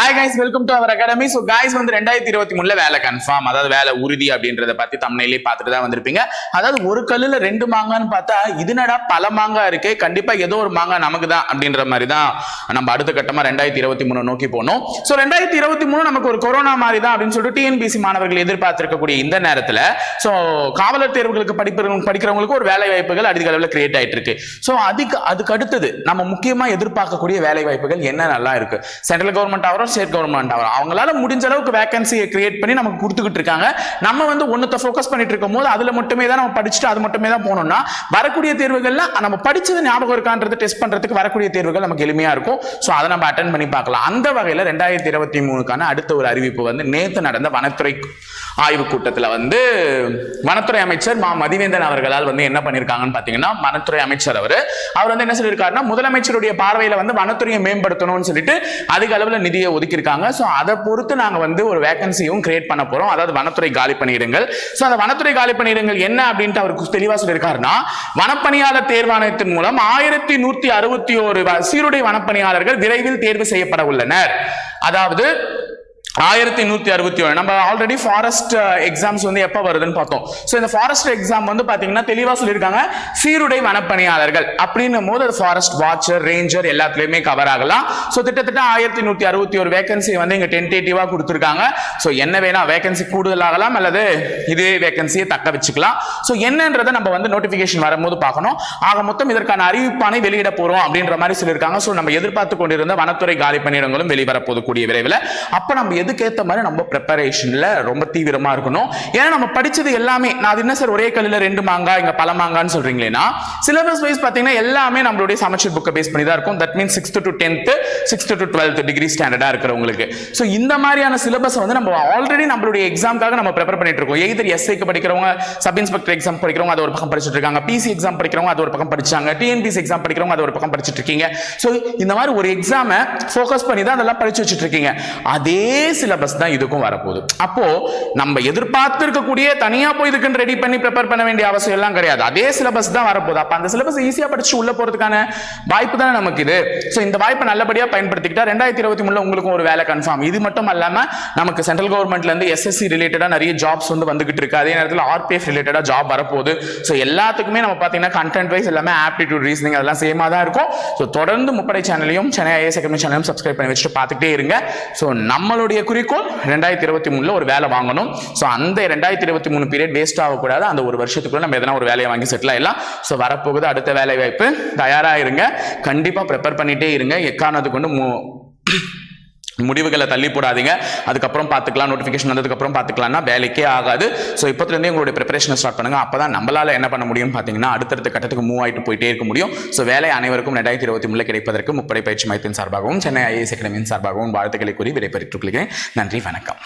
Hi guys welcome to our academy so guys வந்து ரெண்டாயிரத்தி இருபத்தி மூணுல வேலை கன்ஃபார்ம் அதாவது வேலை உறுதி அப்படின்றத பத்தி தமிழ்நிலே பார்த்துட்டு தான் வந்திருப்பீங்க. அதாவது ஒரு கல்லுல ரெண்டு மாங்கான்னு பார்த்தா இதுனடா பல மாங்காய் இருக்கு கண்டிப்பா ஏதோ ஒரு மாங்காய் நமக்கு தான் அப்படின்ற மாதிரி தான் நம்ம அடுத்த கட்டமா ரெண்டாயிரத்தி இருபத்தி மூணு நோக்கி போனோம் ஸோ ரெண்டாயிரத்தி இருபத்தி மூணு நமக்கு ஒரு கொரோனா மாதிரி தான் அப்படின்னு சொல்லிட்டு டிஎன்பிசி மாணவர்கள் எதிர்பார்த்திருக்கக்கூடிய இந்த நேரத்துல ஸோ காவலர் தேர்வுகளுக்கு படிப்பு படிக்கிறவங்களுக்கு ஒரு வேலை வாய்ப்புகள் அதிக அளவில் கிரியேட் ஆயிட்டு இருக்கு. ஸோ அதுக்கு அதுக்கு அடுத்தது நம்ம முக்கியமா எதிர்பார்க்கக்கூடிய வேலை வாய்ப்புகள் என்ன நல்லா இருக்கு. சென்ட்ரல் கவர்மெண்ட் ஆகிறோம் ஸ்டேட் கவர்மெண்ட் ஆகும் அவங்களால முடிஞ்ச அளவுக்கு வேகன்சியை கிரியேட் பண்ணி நமக்கு கொடுத்துக்கிட்டு இருக்காங்க. நம்ம வந்து ஒன்றத்தை ஃபோக்கஸ் பண்ணிட்டு இருக்கும் போது அதில் மட்டுமே தான் நம்ம படிச்சுட்டு அது மட்டுமே தான் போனோம்னா வரக்கூடிய தேர்வுகள்ல நம்ம படிச்சது ஞாபகம் இருக்கான்றது டெஸ்ட் பண்றதுக்கு வரக்கூடிய தேர்வுகள் நமக்கு எளிமையா இருக்கும். ஸோ அதை நம்ம அட்டன் பண்ணி பார்க்கலாம். அந்த வகையில் ரெண்டாயிரத்தி இருபத்தி மூணுக்கான அடுத்த ஒரு அறிவிப்பு வந்து நேத்து நடந்த வனத்துறை ஆய்வு கூட்டத்தில் வந்து வனத்துறை அமைச்சர் மா. மதிவேந்தன் அவர்களால் வந்து என்ன பண்ணியிருக்காங்கன்னு பாத்தீங்கன்னா வனத்துறை அமைச்சர் அவர் அவர் வந்து என்ன சொல்லியிருக்காருன்னா முதலமைச்சருடைய பார்வையில் வந்து வனத்துறையை மேம்படுத்தணும்னு சொல்லிட்டு அதிக அளவில் நிதியை ஒதுக்கியிருக்காங்க. ஸோ அதை பொறுத்து நாங்கள் வந்து ஒரு வேகன்சியும் கிரியேட் பண்ண போறோம். அதாவது வனத்துறை காலி பணியிடங்கள் ஸோ அந்த வனத்துறை காலி பணியிடங்கள் என்ன அப்படின்ட்டு அவருக்கு தெளிவாக சொல்லியிருக்காருன்னா வனப்பணியாளர் தேர்வாணையத்தின் மூலம் ஆயிரத்தி நூத்தி அறுபத்தி ஒரு சீருடை வனப்பணியாளர்கள் விரைவில் தேர்வு செய்யப்பட உள்ளனர். அதாவது ஆயிரத்தி நூத்தி அறுபத்தி ஒன்று நம்ம ஆல்ரெடி ஃபாரஸ்ட் எக்ஸாம்ஸ் வந்து எப்போ வருதுன்னு பார்த்தோம். ஸோ இந்த ஃபாரஸ்ட் எக்ஸாம் வந்து பாத்தீங்கன்னா தெளிவா சொல்லியிருக்காங்க. சீருடை வனப்பணியாளர்கள் அப்படின்னும் போது அது ஃபாரஸ்ட் வாட்சர் ரேஞ்சர் எல்லாத்துலயுமே கவர் ஆகலாம். ஸோ கிட்டத்தட்ட ஆயிரத்தி நூத்தி அறுபத்தி ஒரு வேகன்சி வந்து இங்க டென்டேட்டிவா கொடுத்துருக்காங்க. ஸோ என்ன வேணா வேகன்சி கூடுதல் ஆகலாம் அல்லது இதே வேகன்சியை தக்க வச்சுக்கலாம். ஸோ என்னன்றதை நம்ம வந்து நோட்டிபிகேஷன் வரும்போது பார்க்கணும். ஆக மொத்தம் இதற்கான அறிவிப்பானை வெளியிட போறோம் அப்படின்ற மாதிரி சொல்லியிருக்காங்க. ஸோ நம்ம எதிர்பார்த்து கொண்டிருந்த வனத்துறை காலி பணியிடங்களும் வெளிவரப்போது கூடிய விரைவில். அப்ப நம்ம எதுக்கேற்ற மாதிரி நம்ம ப்ரிப்பரேஷனில் ரொம்ப தீவிரமா இருக்கணும். ஏன்னா நம்ம படிச்சது எல்லாமே நான் அது என்ன சார் ஒரே கல்லில் ரெண்டு மாங்கா இங்கே பல மாங்கான்னு சொல்கிறீங்களேன்னா சிலபஸ் வைஸ் பாத்தீங்கன்னா எல்லாமே நம்மளுடைய சமச்சீர் புக்கை பேஸ் பண்ணி தான் இருக்கும். That means sixth to tenth sixth to twelfth degree ஸ்டாண்டர்டாக இருக்கிறவங்களுக்கு. ஸோ இந்த மாதிரியான சிலபஸ் வந்து நம்ம ஆல்ரெடி நம்மளுடைய எக்ஸாம்க்காக நம்ம ப்ரிப்பேர் பண்ணிட்டு இருக்கோம். எய்தர் எஸ்ஐக்கு படிக்கிறவங்க சப் இன்ஸ்பெக்டர் எக்ஸாம் படிக்கிறவங்க அது ஒரு பக்கம் படிச்சுட்டு இருக்காங்க. பிசி எக்ஸாம் படிக்கிறவங்க அது ஒரு பக்கம் படிச்சாங்க. டிஎன்பிசி எக்ஸாம் படிக்கிறவங்க அது ஒரு பக்கம் படிச்சுட்டு இருக்கீங்க. ஸோ இந்த மாதிரி ஒரு எக்ஸாமை ஃபோக்கஸ் பண்ணி தான் அதெல்லாம் படிச்சு வச்சுட்டு இருக்கீங்க. அதே சிலபஸ் தான் இதுக்கும் வரப்போகுது. அப்போ நம்ம எதிர்பார்த்து இருக்கக்கூடிய தனியா போய் இதுக்குன்னு ரெடி பண்ணி ப்ரிப்பேர் பண்ண வேண்டிய அவசியம் எல்லாம் கிடையாது. அதே சிலபஸ் தான் வரப்போகுது. அப்ப அந்த சிலபஸ் ஈஸியா படிச்சு உள்ள போறதுக்கான வாய்ப்பு தானே நமக்கு இது. ஸோ இந்த வாய்ப்பை நல்லபடியா பயன்படுத்திக்கிட்டா ரெண்டாயிரத்தி இருபத்தி மூணுல உங்களுக்கும் ஒரு வேலை கன்ஃபார்ம் இது மட்டும் இல்லாம நமக்கு சென்ட்ரல் கவர்மெண்ட்ல இருந்து எஸ்எஸ்சி ரிலேட்டடா நிறைய ஜாப்ஸ் வந்து வந்துகிட்டு இருக்கு. அதே நேரத்தில் ஆர்பிஎஃப் ரிலேட்டடா ஜாப் வரப்போகுது. ஸோ எல்லாத்துக்குமே நம்ம பாத்தீங்கன்னா கண்டென்ட் வைஸ் எல்லாமே ஆப்டிடியூட் ரீசனிங் அதெல்லாம் சேமா தான் இருக்கும். ஸோ தொடர்ந்து முப்படை சேனலையும் சென்னை ஐஎஸ் அகாடமி சேனலையும் சப்ஸ்கிரைப் பண்ணி வச்சுட்டு பார்த்துட்டே இருங்க. ஸோ நம்மளுடைய குறிக்கோள் ரெண்டாயிரத்தி இருபத்தி மூணுல ஒரு வேலை வாங்கணும். ஸோ அந்த ரெண்டாயிரத்தி இருபத்தி மூணு பீரியட் வேஸ்ட் ஆகக்கூடாது. அந்த ஒரு வருஷத்துக்குள்ள நம்ம எதனா ஒரு வேலையை வாங்கி செட்டில் ஆகலாம் ஸோ வரப்போகுது அடுத்த வேலை வாய்ப்பு தயாராக இருங்க. கண்டிப்பாக ப்ரிப்பேர் பண்ணிட்டே இருங்க. எக்கானது கொண்டு மு- முடிவுகளை தள்ளி போடாதீங்க. அதுக்கப்புறம் பார்த்துக்கலாம் நோட்டிஃபிகேஷன் வந்ததுக்கப்புறம் பார்த்துக்கலாம்னா வேலைக்கே ஆகாது. ஸோ இப்போத்துலேருந்தே உங்களுடைய ப்ரிப்பரேஷனை ஸ்டார்ட் பண்ணுங்க. அப்போ தான் நம்மளால் என்ன பண்ண முடியும்னு பார்த்தீங்கன்னா அடுத்தடுத்த கட்டத்துக்கு மூவ் ஆகிட்டு போயிட்டே இருக்க முடியும். ஸோ வேலை அனைவருக்கும் ரெண்டாயிரத்தி இருபத்தி மூணு கிடைப்பதற்கு முப்படை பயிற்சி மையத்தின் சார்பாகவும் சென்னை ஐஏஎஸ் அகாடமியின் சார்பாகவும் வாழ்த்துக்களை கூறி விடைபெற்றுக் கொள்கிறேன். நன்றி வணக்கம்.